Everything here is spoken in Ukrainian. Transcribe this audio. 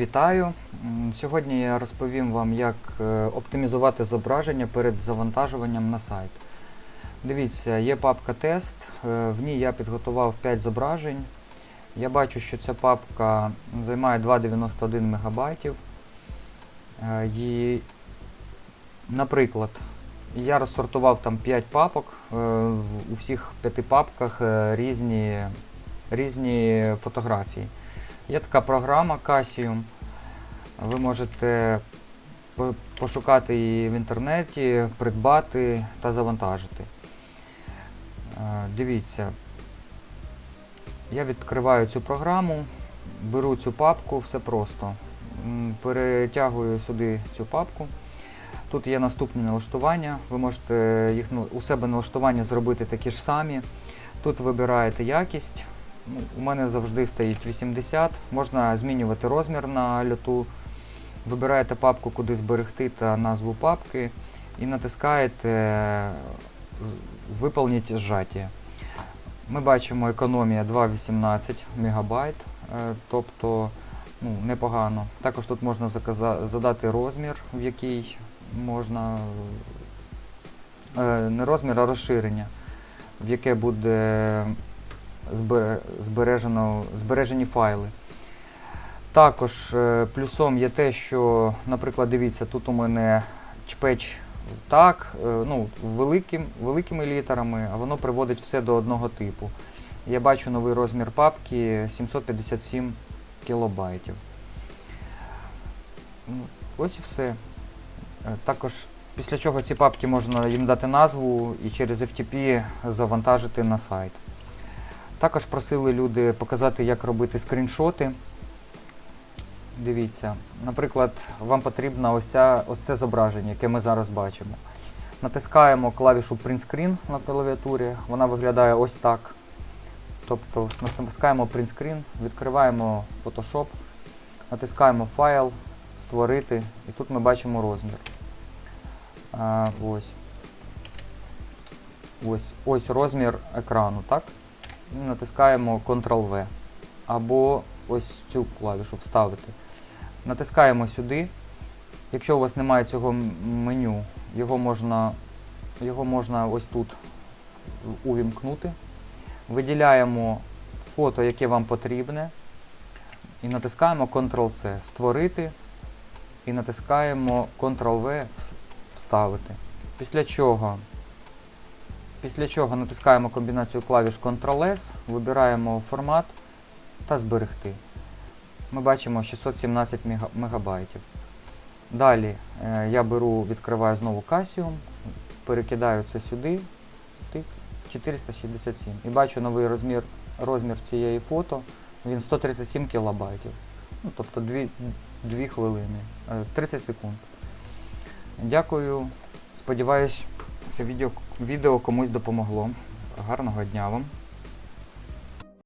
Вітаю! Сьогодні я розповім вам, як е, оптимізувати зображення перед завантажуванням на сайт. Дивіться, є папка тест, е, в ній я підготував 5 зображень. Я бачу, що ця папка займає 2,91 МБ. Е, І, наприклад, я розсортував там 5 папок. У всіх 5 папках різні, різні фотографії. Є така програма Casium. Ви можете пошукати її в інтернеті, придбати та завантажити. Е, Дивіться, я відкриваю цю програму, беру цю папку, все просто. Перетягую сюди цю папку. Тут є наступні налаштування. Ви можете їх ну, у себе налаштування зробити такі ж самі. Тут вибираєте якість. Ну, у мене завжди стоїть 80. Можна змінювати розмір на льоту. Вибираєте папку, куди зберегти та назву папки і натискаєте з- Виповніть зжаття. Ми бачимо економія 2,18 МБ, е, тобто ну, непогано. Також тут можна заказа- задати розмір, в який можна е, не розмір, а розширення, в яке буде збережено, збережені файли. Також е, плюсом є те, що, наприклад, дивіться, тут у мене чпеч так, е, ну, великим, великими літерами, а воно приводить все до одного типу. Я бачу новий розмір папки 757 кілобайтів. Ну, Ось і все. Е, Також після чого ці папки можна їм дати назву і через FTP завантажити на сайт. Також просили люди показати, як робити скріншоти. Дивіться, наприклад, вам потрібно ось, ця, ось це зображення, яке ми зараз бачимо. Натискаємо клавішу Print Screen на клавіатурі, вона виглядає ось так. Тобто натискаємо Print Screen, відкриваємо Photoshop, натискаємо файл, створити, і тут ми бачимо розмір. А, ось. Ось, ось розмір екрану, так? І натискаємо Ctrl-V. Або ось цю клавішу вставити. Натискаємо сюди. Якщо у вас немає цього меню, його можна, його можна ось тут увімкнути. Виділяємо фото, яке вам потрібне. І натискаємо Ctrl-C Створити. І натискаємо Ctrl-V Вставити. Після чого Після чого натискаємо комбінацію клавіш Ctrl-S, вибираємо формат та зберегти. Ми бачимо 617 мега- мегабайтів. Далі е, я беру, відкриваю знову Casium, перекидаю це сюди, тик, 467. І бачу новий розмір, розмір цієї фото, він 137 кілобайтів. Ну, тобто 2, 2 хвилини, е, 30 секунд. Дякую. Сподіваюсь, це відео, відео комусь допомогло. Гарного дня вам.